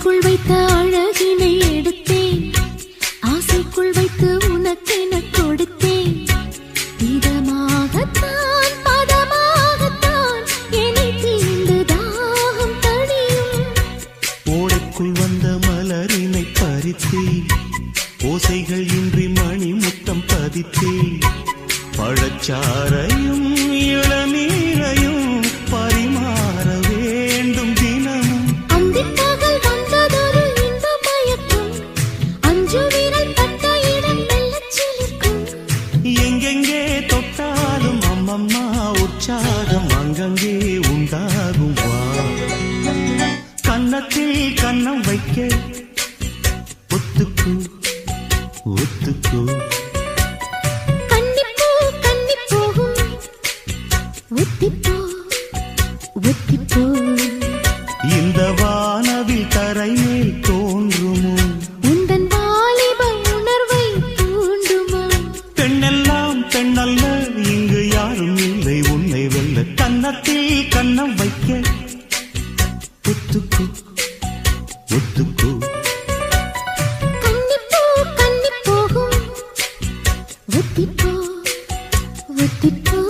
ஆசைக்குள் வைத்த அழகினை எடுத்தேன். ஆசைக்குள் வைத்து உனக்கென கொடுத்தேன். இதமாகத்தான் பதமாகத்தான் எனக்கு இந்த தாகம் தணியும். ஓடைக்குள் வந்த மலரினை பறித்தேன். ஓசைகள் இன்றி மணி முத்தம் பதித்தேன். பழச்சாரையும் கன்னத்தில் கண்ணம் வைக்க. ஒத்துக்கு ஒத்துக்கு. கன்னிப்பூ கன்னிப்பூ ஒத்திப்பூ ஒத்திப்பூ. இந்த வானவில் தரை மேல் தோன்று ஒத்துக்கோ. கன்னிப்பூ கன்னிப்போகும் ஒத்திப்போ ஒத்திப்போ